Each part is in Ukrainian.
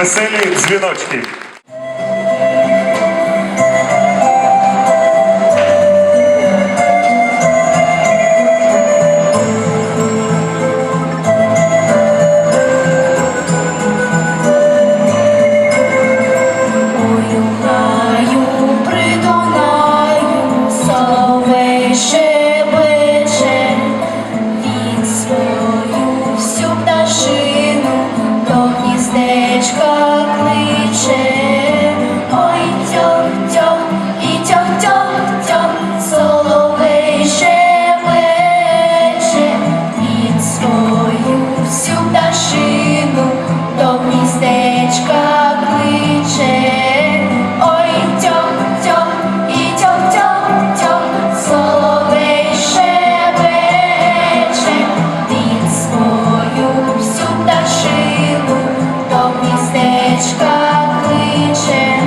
Веселі дзвіночки. Гніздечка кличе.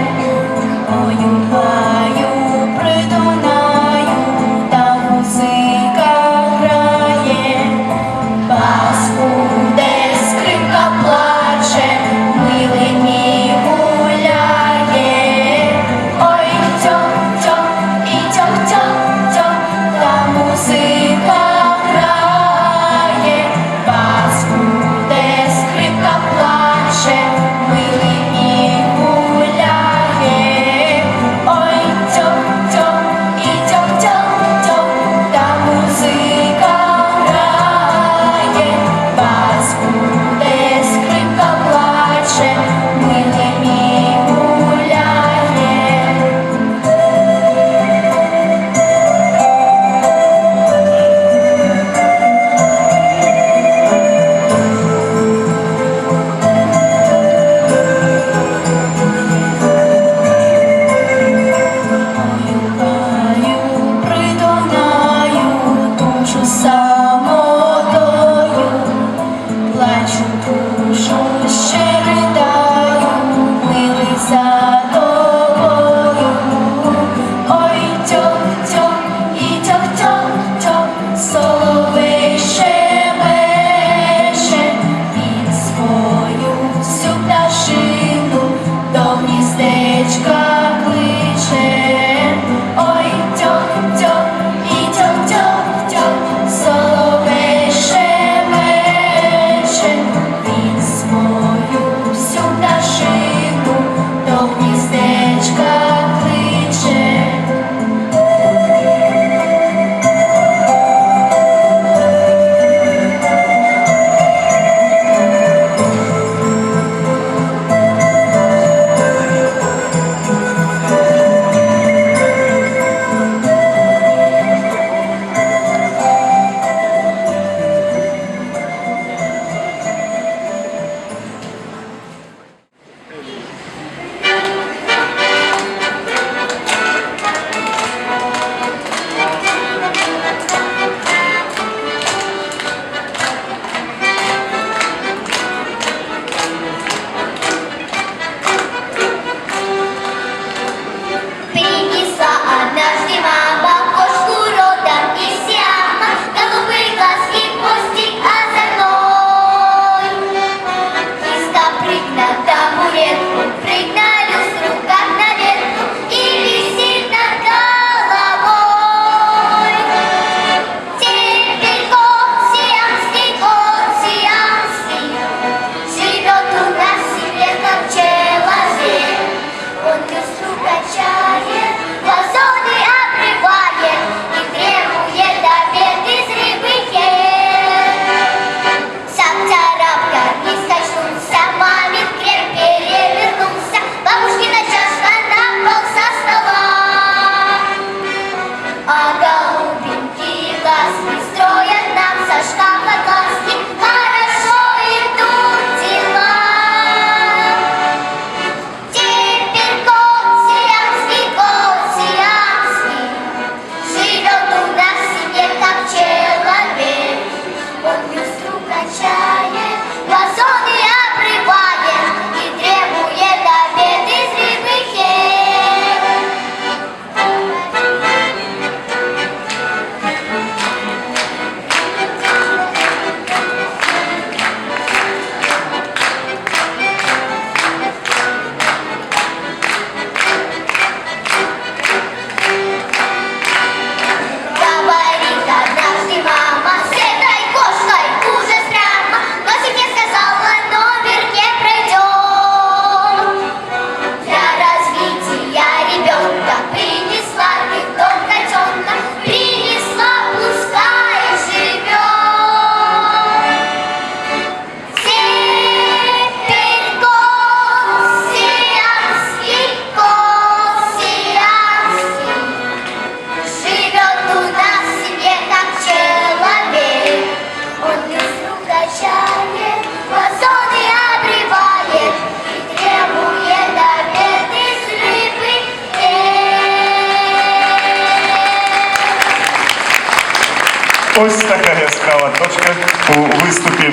Ось така яскрава точка у виступі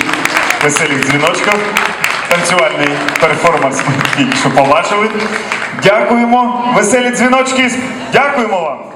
веселих дзвіночків. Танцювальний перформанс ми що побачили. Дякуємо. Веселі дзвіночки. Дякуємо вам.